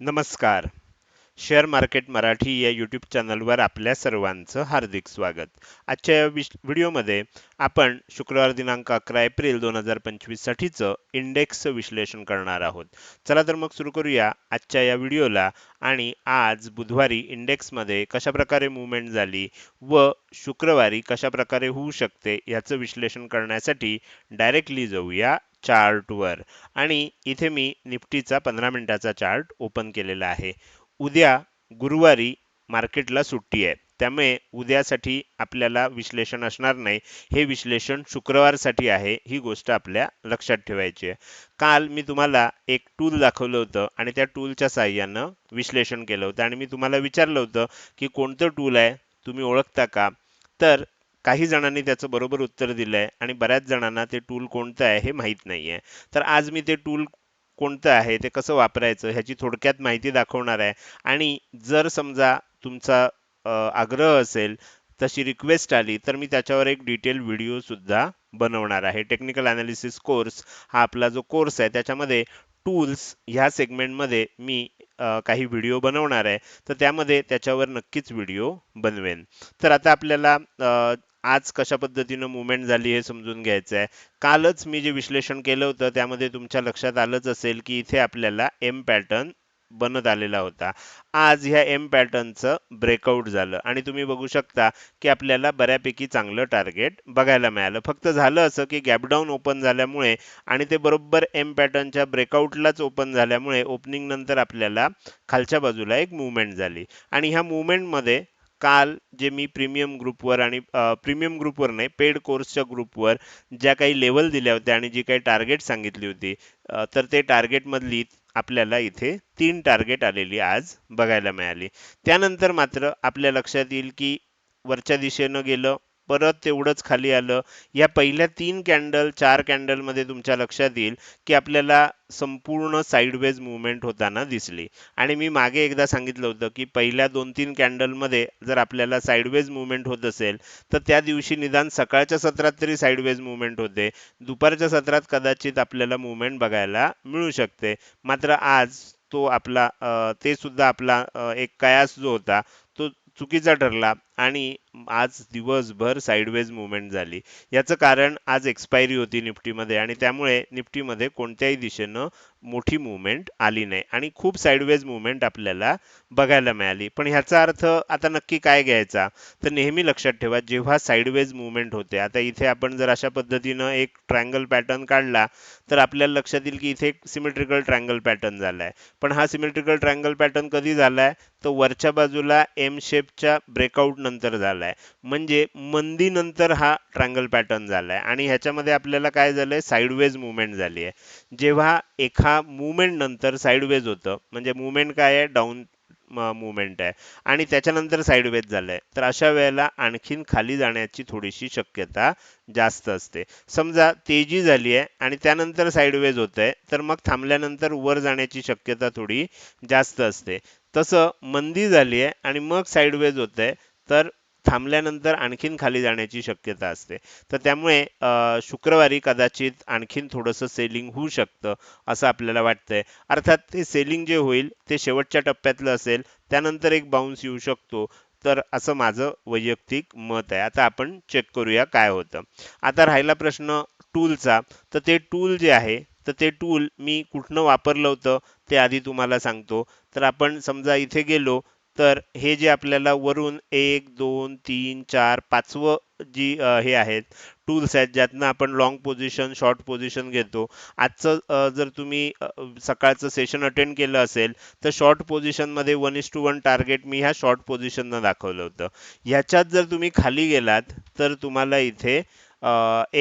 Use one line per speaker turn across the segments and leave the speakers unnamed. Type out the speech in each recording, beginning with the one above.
नमस्कार. Share market Marathi या YouTube चॅनलवर आपल्या सर्वांचं हार्दिक स्वागत. आजच्या या विश व्हिडिओमध्ये आपण शुक्रवार दिनांक अकरा एप्रिल दोन हजार पंचवीस साठीचं इंडेक्सचं विश्लेषण करणार आहोत. चला तर मग सुरू करूया आजच्या या व्हिडिओला आणि आज बुधवारी इंडेक्समध्ये कशा प्रकारे मुवमेंट झाली व शुक्रवारी कशा प्रकारे होऊ शकते याचं विश्लेषण करण्यासाठी डायरेक्टली जाऊया चार्टवर आणि इथे मी निफ्टीचा पंधरा मिनिटाचा चार्ट ओपन केलेला आहे. उद्या गुरुवारी मार्केटला सुट्टी आहे. त्यामुळे उद्यासाठी आपल्याला विश्लेषण असणार नाही. हे विश्लेषण शुक्रवारसाठी आहे. ही गोष्ट आपल्या लक्षात ठेवायची आहे. काल मी तुम्हाला एक टूल दाखवलं होतं आणि त्या टूलच्या साह्यानं विश्लेषण केलं होतं. आणि मी तुम्हाला विचारलं होतं की कोणतं टूल आहे? तुम्ही ओळखता का? तर काही जणांनी त्याचं बरोबर उत्तर दिलं आहे आणि बऱ्याच जणांना ते टूल कोणतं आहे हे माहीत नाही आहे तर आज मी ते टूल कोणतं आहे ते कसं वापरायचं ह्याची थोडक्यात माहिती दाखवणार आहे. आणि जर समजा तुमचा आग्रह असेल तशी रिक्वेस्ट आली तर मी त्याच्यावर एक डिटेल व्हिडिओ सुद्धा बनवणार आहे. टेक्निकल अनालिसिस कोर्स हा आपला जो कोर्स आहे त्याच्यामध्ये टूल्स ह्या सेगमेंटमध्ये मी काही व्हिडिओ बनवणार आहे. तर त्यामध्ये त्याच्यावर नक्कीच व्हिडिओ बनवेन. तर आता आपल्याला आज कशा पद्धतीनं मुवमेंट झाली हे समजून घ्यायचं आहे कालच मी जे विश्लेषण केलं होतं त्यामध्ये तुमच्या लक्षात आलंच असेल की इथे आपल्याला एम पॅटर्न बनत आलेला होता. आज ह्या एम पॅटर्नचं ब्रेकआउट झालं. आणि तुम्ही बघू शकता की आपल्याला बऱ्यापैकी चांगलं टार्गेट बघायला मिळालं. फक्त झालं असं की गॅपडाऊन ओपन झाल्यामुळे आणि ते बरोबर एम पॅटर्नच्या ब्रेकआउटलाच ओपन झाल्यामुळे ओपनिंग नंतर आपल्याला खालच्या बाजूला एक मुवमेंट झाली. आणि ह्या मुवमेंटमध्ये काल जे मी प्रीमियम ग्रुपवर आणि प्रीमियम ग्रुपवर नाही पेड कोर्सच्या ग्रुपवर ज्या काही लेवल दिल्या होत्या आणि जी काही टार्गेट सांगितली होती तर ते टार्गेटमधली आपल्याला इथे तीन टार्गेट आलेली आज बघायला मिळाली. त्यानंतर मात्र आपल्या लक्षात येईल की वरच्या दिशेनं गेलं परत तेवढंच खाली आलं. या पहिल्या तीन कॅन्डल चार कॅन्डलमध्ये तुमच्या लक्षात येईल की आपल्याला संपूर्ण साईडवेज मुवमेंट होताना दिसली. आणि मी मागे एकदा सांगितलं होतं की पहिल्या दोन तीन कॅन्डलमध्ये जर आपल्याला साईडवेज मुवमेंट होत असेल तर त्या दिवशी निदान सकाळच्या सत्रात तरी साईडवेज मुवमेंट होते. दुपारच्या सत्रात कदाचित आपल्याला मुवमेंट बघायला मिळू शकते. मात्र आज तो आपला ते सुद्धा आपला एक कयास जो होता तो चुकीचा ठरला. आणि आज दिवसभर साईडवेज मुवमेंट झाली. याचं कारण आज एक्सपायरी होती निफ्टीमध्ये आणि त्यामुळे निफ्टीमध्ये कोणत्याही दिशेनं मोठी मुवमेंट आली नाही. आणि खूप साईडवेज मुवमेंट आपल्याला बघायला मिळाली. पण ह्याचा अर्थ आता नक्की काय घ्यायचा? तर नेहमी लक्षात ठेवा जेव्हा साईडवेज मुवमेंट होते आता इथे आपण जर अशा पद्धतीनं एक ट्रँगल पॅटर्न काढला तर आपल्याला लक्षात येईल की इथे एक सिमेट्रिकल ट्रँगल पॅटर्न झाला आहे पण हा सिमेट्रिकल ट्रँगल पॅटर्न कधी झालाय? तो वरच्या बाजूला एम शेपच्या ब्रेकआउट नंतर झालाय. म्हणजे मंदी नंतर हा ट्रायंगल पॅटर्न झालाय. आणि ह्याच्यामध्ये आपल्याला काय झालंय? साईडवेज मुवमेंट झाली आहे. जेव्हा एका मुवमेंट नंतर साईडवेज होतं म्हणजे मुवमेंट काय आहे? डाऊन मुवमेंट आहे. आणि त्याच्यानंतर साईडवेज झालंय. तर अशा वेळेला आणखीन खाली जाण्याची थोडीशी शक्यता जास्त असते. समजा तेजी झाली आहे आणि त्यानंतर साईडवेज होत आहे तर मग थांबल्यानंतर वर जाण्याची शक्यता थोडी जास्त असते. तसं मंदी झाली आहे आणि मग साईडवेज होत आहे तर थांबल्यानंतर आणखीन खाली जाण्याची शक्यता असते. तर त्यामुळे शुक्रवारी कदाचित आणखीन थोडंसं सेलिंग होऊ शकतं असं आपल्याला वाटतंय. अर्थात ते सेलिंग जे होईल ते शेवटच्या टप्प्यातलं असेल त्यानंतर एक बाउन्स येऊ शकतो. तर असं माझं वैयक्तिक मत आहे. आता आपण चेक करूया काय होतं. आता राहिला प्रश्न टूलचा तर ते टूल जे आहे तर ते टूल मी कुठनं वापरलं होतं ते आधी तुम्हाला सांगतो. तर आपण समजा इथे गेलो तर हे जे आपल्याला वरून एक दोन तीन चार पाचवं जी हे आहेत टूल्स आहेत ज्यातनं आपण लॉंग पोझिशन शॉर्ट पोझिशन घेतो. आजचं जर तुम्ही सकाळचं सेशन अटेंड केलं असेल तर short पोझिशनमध्ये one is to one target मी ह्या शॉर्ट पोझिशननं दाखवलं होतं. ह्याच्यात जर तुम्ही खाली गेलात तर तुम्हाला इथे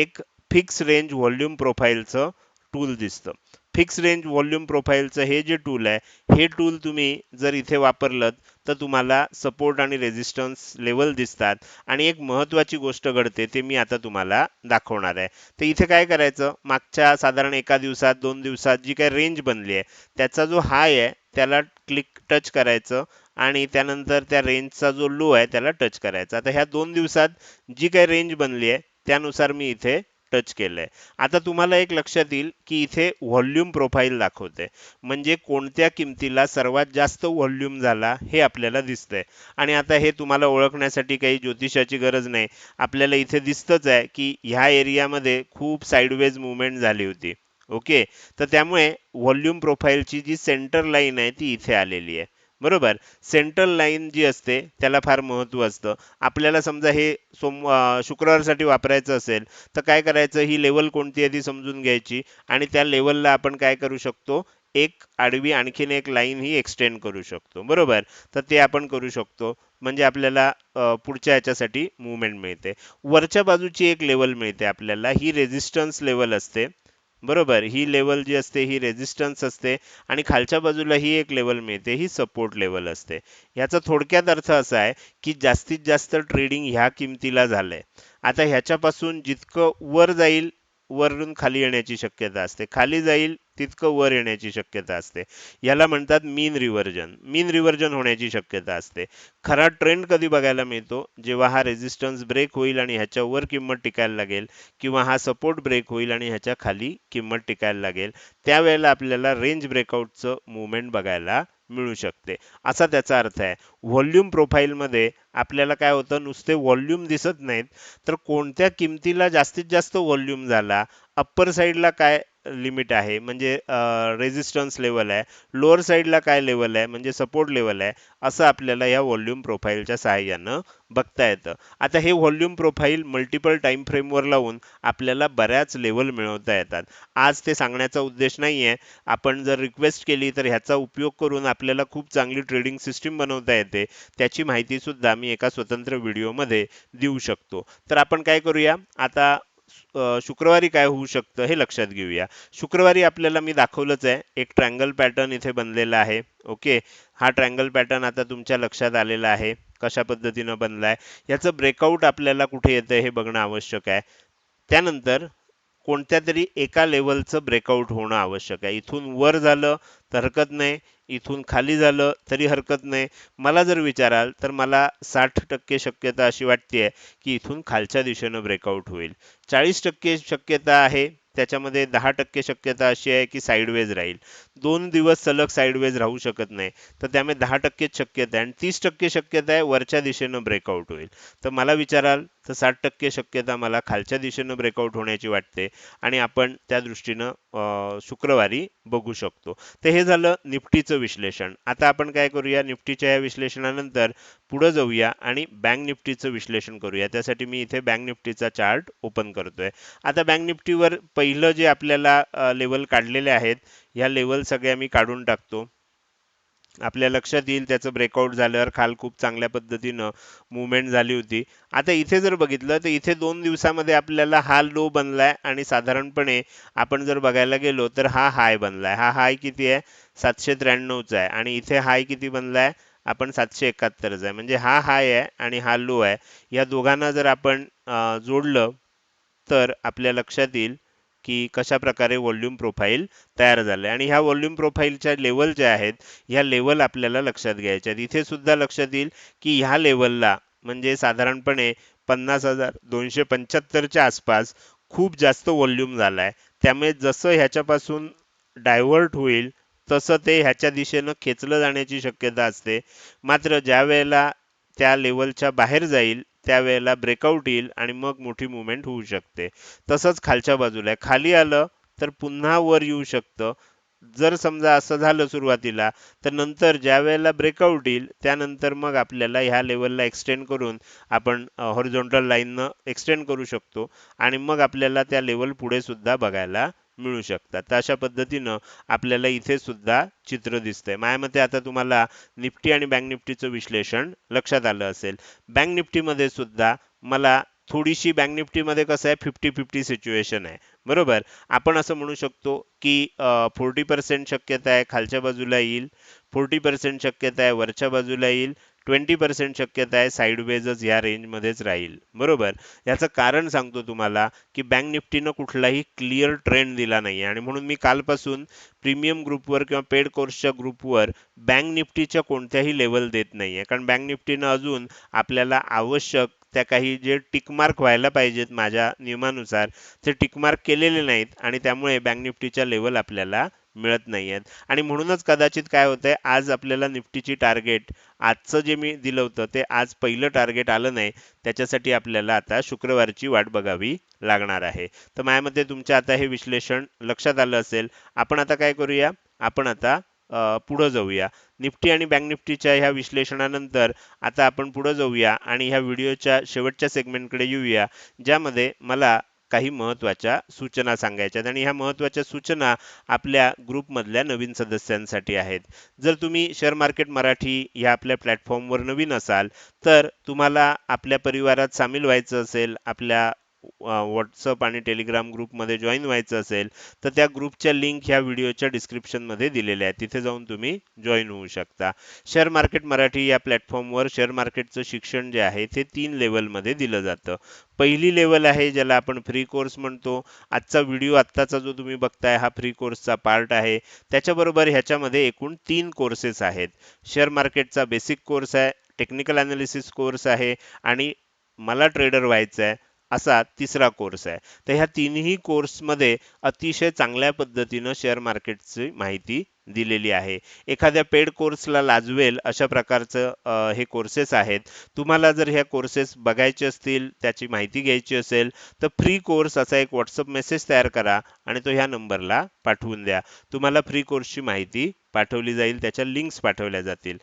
एक फिक्स रेंज व्हॉल्यूम प्रोफाईलचं टूल दिसतं. फिक्स रेंज व्हॉल्यूम प्रोफाईलचं हे जे टूल आहे हे टूल तुम्ही जर इथे वापरलं तर तुम्हाला सपोर्ट आणि रेझिस्टन्स लेवल दिसतात. आणि एक महत्त्वाची गोष्ट घडते ते मी आता तुम्हाला दाखवणार आहे. तर इथे काय करायचं? मागच्या साधारण एका दिवसात दोन दिवसात जी काही रेंज बनली आहे त्याचा जो हाय आहे त्याला क्लिक टच करायचं आणि त्यानंतर त्या रेंजचा जो लो आहे त्याला टच करायचा. आता ह्या दोन दिवसात जी काही रेंज बनली आहे त्यानुसार मी इथे टच केलंय. आता तुम्हाला एक लक्षात येईल की इथे व्हॉल्यूम प्रोफाईल दाखवते. म्हणजे कोणत्या किमतीला सर्वात जास्त व्हॉल्यूम झाला हे आपल्याला दिसतंय. आणि आता हे तुम्हाला ओळखण्यासाठी काही ज्योतिषाची गरज नाही. आपल्याला इथे दिसतच आहे की ह्या एरियामध्ये खूप साईडवेज मुवमेंट झाली होती. ओके? तर त्यामुळे व्हॉल्यूम प्रोफाईलची जी सेंटर लाईन आहे ती इथे आलेली आहे. बरोबर. सेंट्रल लाईन जी असते त्याला फार महत्त्व असतं. आपल्याला समजा हे सोम शुक्रवारसाठी वापरायचं असेल तर काय करायचं? ही लेवल कोणती आहे ती समजून घ्यायची आणि त्या लेवलला आपण काय करू शकतो? एक आडवी आणखीन एक लाईन ही एक्सटेंड करू शकतो. बरोबर? तर ते आपण करू शकतो. म्हणजे आपल्याला पुढच्या याच्यासाठी मुवमेंट मिळते. वरच्या बाजूची एक लेवल मिळते आपल्याला. ही रेझिस्टन्स लेवल असते. बरोबर ही लेवल जी असते ही रेझिस्टन्स असते आणि खालच्या बाजूला ही एक लेवल मिळते ही सपोर्ट लेवल असते. याचा थोडक्यात अर्थ असा आहे की जास्तीत जास्त ट्रेडिंग ह्या किमतीला झालंय. आता ह्याच्यापासून जितकं वर जाईल वरून खाली येण्याची शक्यता असते. खाली जाईल तितकं वर येण्याची शक्यता असते. याला म्हणतात मीन रिव्हर्जन मीन रिव्हर्जन होण्याची शक्यता असते. खरा ट्रेंड कधी बघायला मिळतो? जेव्हा हा रेझिस्टन्स ब्रेक होईल आणि ह्याच्यावर किंमत टिकायला लागेल किंवा हा सपोर्ट ब्रेक होईल आणि ह्याच्या खाली किंमत टिकायला लागेल त्यावेळेला आपल्याला रेंज ब्रेकआउटचं मुवमेंट बघायला मिळू शकते. असा त्याचा अर्थ आहे. व्हॉल्यूम प्रोफाईलमध्ये आपल्याला काय होतं? नुसते व्हॉल्यूम दिसत नाहीत. तर कोणत्या किमतीला जास्तीत जास्त व्हॉल्यूम झाला? अप्पर साईडला काय लिमिट आहे. म्हणजे रेझिस्टन्स लेवल आहे. लोअर साईडला काय लेवल आहे? म्हणजे सपोर्ट लेवल आहे. असं आपल्याला या व्हॉल्यूम प्रोफाईलच्या सहाय्यानं बघता येतं. आता हे व्हॉल्यूम प्रोफाईल मल्टिपल टाईम फ्रेमवर लावून आपल्याला बऱ्याच लेवल मिळवता येतात. आज ते सांगण्याचा उद्देश नाही आहे आपण जर रिक्वेस्ट केली तर ह्याचा उपयोग करून आपल्याला खूप चांगली ट्रेडिंग सिस्टीम बनवता येते. त्याची माहिती सुद्धा मी एका स्वतंत्र व्हिडिओमध्ये देऊ शकतो. तर आपण काय करूया? आता शुक्रवारी काय होऊ शकतं हे लक्षात घेऊया. शुक्रवारी आपल्याला मी दाखवलंच आहे. एक ट्रँगल पॅटर्न इथे बनलेला आहे. ओके हा ट्रँगल पॅटर्न आता तुमच्या लक्षात आलेला आहे. कशा पद्धतीनं बनलाय? याचं ब्रेकआउट आपल्याला कुठे येतं हे बघणं आवश्यक आहे. त्यानंतर कोणत्या तरी एका लेवलचं ब्रेकआउट होणं आवश्यक आहे. इथून वर झालं तर हरकत नाही. इथून खाली झालं तरी हरकत नाही. मला जर विचाराल तर मला साठ टक्के शक्यता अशी वाटते की इथून खालच्या दिशेनं ब्रेकआउट होईल. चाळीस टक्के शक्यता आहे. त्याच्यामध्ये दहा टक्के शक्यता अशी आहे की साईडवेज राहील. दोन दिवस सलग साईडवेज राहू शकत नाही. तर त्यामुळे दहा टक्केच शक्यता आहे. आणि तीस टक्के शक्यता आहे वरच्या दिशेनं ब्रेकआउट होईल. तर मला विचाराल तर साठ टक्के शक्यता मला खालच्या दिशेनं ब्रेकआउट होण्याची वाटते आणि आपण त्या दृष्टीनं शुक्रवारी बघू शकतो. तर हे झालं निफ्टीचं विश्लेषण. आता आपण काय करूया? निफ्टीच्या या विश्लेषणानंतर पुढं जाऊया आणि बँक निफ्टीचं विश्लेषण करूया. त्यासाठी मी इथे बँक निफ्टीचा चार्ट ओपन करतोय. आता बँक निफ्टीवर पहिलं जे आपल्याला लेवल काढलेले आहेत ह्या लेवल सगळ्या मी काढून टाकतो. आपल्या लक्षात येईल त्याचं ब्रेकआउट झाल्यावर खाल खूप चांगल्या पद्धतीनं मुवमेंट झाली होती. आता इथे जर बघितलं तर इथे दोन दिवसामध्ये आपल्याला हा लो बनलाय आणि साधारणपणे आपण जर बघायला गेलो तर हा हाय बनलाय. हा हाय किती आहे? सातशे त्र्याण्णवचा आहे. आणि इथे हाय किती बनलाय? आपण सातशे एकाहत्तरचा आहे. म्हणजे हा हाय आहे आणि हा लो आहे. या दोघांना जर आपण जोडलं तर आपल्या लक्षात येईल की कशा प्रकारे व्हॉल्यूम प्रोफाईल तयार झालं आणि ह्या व्हॉल्यूम प्रोफाईलच्या लेवल ज्या आहेत ह्या लेवल आपल्याला लक्षात घ्यायच्या आहेत. इथे सुद्धा लक्षात येईल की ह्या लेवलला म्हणजे साधारणपणे पन्नास हजार दोनशे पंच्याहत्तरच्या आसपास खूप जास्त व्हॉल्यूम आहे त्यामुळे जसं ह्याच्यापासून डायव्हर्ट होईल तसं ते ह्याच्या दिशेनं खेचलं जाण्याची शक्यता असते. मात्र ज्या वेळेला त्या लेवलच्या बाहेर जाईल त्यावेळेला ब्रेकआउट येईल आणि मग मोठी मुवमेंट होऊ शकते. तसंच खालच्या बाजूला आहे. खाली आलं तर पुन्हा वर येऊ शकतं. जर समजा असं झालं सुरुवातीला तर नंतर ज्या वेळेला ब्रेकआउट येईल त्यानंतर मग आपल्याला ह्या लेवलला एक्सटेंड करून आपण हॉरिझॉन्टल लाईननं एक्सटेंड करू शकतो. आणि मग आपल्याला त्या लेवल पुढे सुद्धा बघायला मिळू शकतात. तर अशा पद्धतीनं आपल्याला इथे सुद्धा चित्र दिसतंय. माझ्या मते आता तुम्हाला निफ्टी आणि बँक निफ्टीचं विश्लेषण लक्षात आलं असेल. बँक निफ्टीमध्ये सुद्धा मला थोडीशी बँक निफ्टीमध्ये कसं आहे फिफ्टी फिफ्टी सिच्युएशन आहे. बरोबर? आपण असं म्हणू शकतो की फोर्टी पर्सेंट शक्यता आहे खालच्या बाजूला येईल. फोर्टी पर्सेंट शक्यता आहे वरच्या बाजूला येईल. ट्वेंटी पर्सेंट शक्यता आहे साईडवेजच या रेंजमध्येच राहील. बरोबर? याचं कारण सांगतो तुम्हाला की बँक निफ्टीनं कुठलाही क्लिअर ट्रेंड दिला नाही आणि म्हणून मी कालपासून प्रीमियम ग्रुपवर किंवा पेड कोर्सच्या ग्रुपवर बँक निफ्टीच्या कोणत्याही लेवल देत नाहीये. कारण बँक निफ्टीनं अजून आपल्याला आवश्यक त्या काही जे टिकमार्क व्हायला पाहिजेत माझ्या नियमानुसार ते टिकमार्क केलेले नाहीत. आणि त्यामुळे बँक निफ्टीच्या लेवल आपल्याला मिळत नाही आहेत आणि म्हणूनच कदाचित काय होतंय आज आपल्याला निफ्टीची टार्गेट आजचं जे मी दिलं होतं ते आज पहिलं टार्गेट आलं नाही. त्याच्यासाठी आपल्याला आता शुक्रवारची वाट बघावी लागणार आहे. तर माझ्यामध्ये तुमच्या आता हे विश्लेषण लक्षात आलं असेल. आपण आता काय करूया? आपण आता पुढं जाऊया. निफ्टी आणि बँक निफ्टीच्या ह्या विश्लेषणानंतर आता आपण पुढं जाऊया आणि ह्या व्हिडिओच्या शेवटच्या सेगमेंटकडे येऊया ज्यामध्ये मला काही महत्त्वाच्या सूचना सांगायच्या आणि ह्या महत्त्वाच्या सूचना आपल्या ग्रुपमधल्या नवीन सदस्यांसाठी आहेत. जर तुम्ही शेअर मार्केट मराठी ह्या आपल्या प्लॅटफॉर्मवर नवीन असाल तर तुम्हाला आपल्या परिवारात सामील व्हायचं असेल आपल्या व्हॉट्सअप आणि टेलिग्राम ग्रुपमध्ये जॉईन व्हायचं असेल तर त्या ग्रुपच्या लिंक ह्या व्हिडिओच्या डिस्क्रिप्शनमध्ये दिलेल्या आहेत. तिथे जाऊन तुम्ही जॉईन होऊ शकता. शेअर मार्केट मराठी या प्लॅटफॉर्मवर शेअर मार्केटचं शिक्षण जे आहे ते तीन लेवलमध्ये दिलं जातं. पहिली लेवल आहे ज्याला आपण फ्री कोर्स म्हणतो. आजचा व्हिडिओ आत्ताचा जो तुम्ही बघताय हा फ्री कोर्सचा पार्ट आहे. त्याच्याबरोबर ह्याच्यामध्ये एकूण तीन कोर्सेस आहेत. शेअर मार्केटचा बेसिक कोर्स आहे टेक्निकल अनालिसिस कोर्स आहे आणि मला ट्रेडर व्हायचं आहे असा तिसरा कोर्स आहे. तर ह्या तिन्ही कोर्समध्ये अतिशय चांगल्या पद्धतीनं शेअर मार्केटची माहिती दिलेली आहे. एखाद्या पेड कोर्सला लाजवेल अशा प्रकारचं हे कोर्सेस आहेत. तुम्हाला जर ह्या कोर्सेस बघायचे असतील त्याची माहिती घ्यायची असेल तर फ्री कोर्स असा एक व्हॉट्सअप मेसेज तयार करा आणि तो ह्या नंबरला पाठवून द्या. तुम्हाला फ्री कोर्सची माहिती पाठवली जाईल त्याच्या लिंक्स पाठवल्या जातील.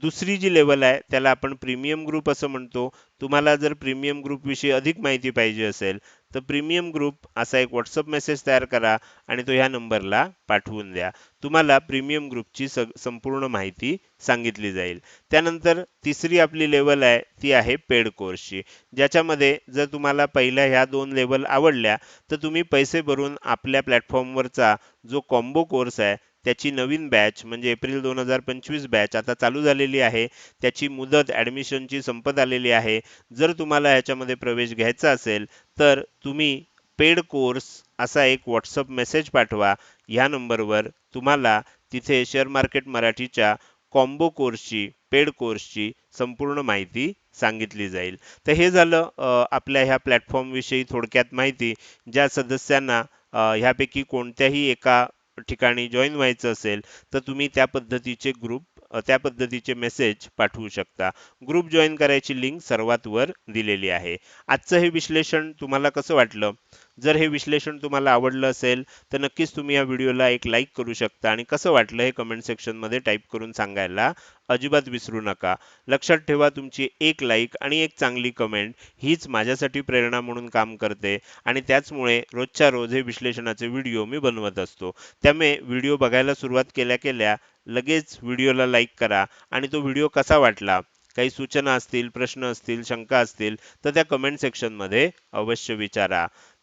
दुसरी जी लेवल आहे त्याला आपण प्रीमियम ग्रुप असं म्हणतो. तुम्हाला जर प्रीमियम ग्रुपविषयी अधिक माहिती पाहिजे असेल तर प्रीमियम ग्रुप असा एक व्हॉट्सअप मेसेज तयार करा आणि तो ह्या नंबरला पाठवून द्या. तुम्हाला प्रीमियम ग्रुपची संपूर्ण माहिती सांगितली जाईल. त्यानंतर तिसरी आपली लेवल आहे ती आहे पेड कोर्सची ज्याच्यामध्ये जर तुम्हाला पहिल्या ह्या दोन लेवल आवडल्या तर तुम्ही पैसे भरून आपल्या प्लॅटफॉर्मवरचा जो कॉम्बो कोर्स आहे त्याची नवीन बॅच म्हणजे एप्रिल दोन हजार पंचवीस बॅच आता चालू झालेली आहे. त्याची मुदत ॲडमिशनची संपत आलेली आहे. जर तुम्हाला ह्याच्यामध्ये प्रवेश घ्यायचा असेल तर तुम्ही पेड कोर्स असा एक व्हॉट्सअप मेसेज पाठवा. ह्या नंबरवर तुम्हाला तिथे शेअर मार्केट मराठीच्या कॉम्बो कोर्सची पेड कोर्सची संपूर्ण माहिती सांगितली जाईल. तर हे झालं आपल्या ह्या प्लॅटफॉर्मविषयी थोडक्यात माहिती. ज्या सदस्यांना ह्यापैकी कोणत्याही एका ठिकाणी जॉईन व्हायचं असेल तर तुम्ही त्या पद्धतीचे ग्रुप त्या पद्धतीचे मेसेज पाठवू शकता. ग्रुप जॉईन करायची लिंक सर्वात वर दिलेली आहे. आजचं हे विश्लेषण तुम्हाला कसं वाटलं? जर हे विश्लेषण तुम्हाला आवडलं असेल तर नक्कीच तुम्ही या व्हिडिओला एक लाईक करू शकता. आणि कसं वाटलं हे कमेंट सेक्शनमध्ये टाईप करून सांगायला अजिबात विसरू नका. लक्षात ठेवा तुमची एक लाईक आणि एक चांगली कमेंट हीच माझ्यासाठी प्रेरणा म्हणून काम करते. आणि त्याचमुळे रोजच्या रोज हे विश्लेषणाचे व्हिडिओ मी बनवत असतो. त्यामुळे व्हिडिओ बघायला सुरुवात केल्या केल्या लगेच व्हिडिओला लाईक करा आणि तो व्हिडिओ कसा वाटला? काही सूचना असतील प्रश्न असतील शंका असतील तर त्या कमेंट सेक्शनमध्ये अवश्य विचारा.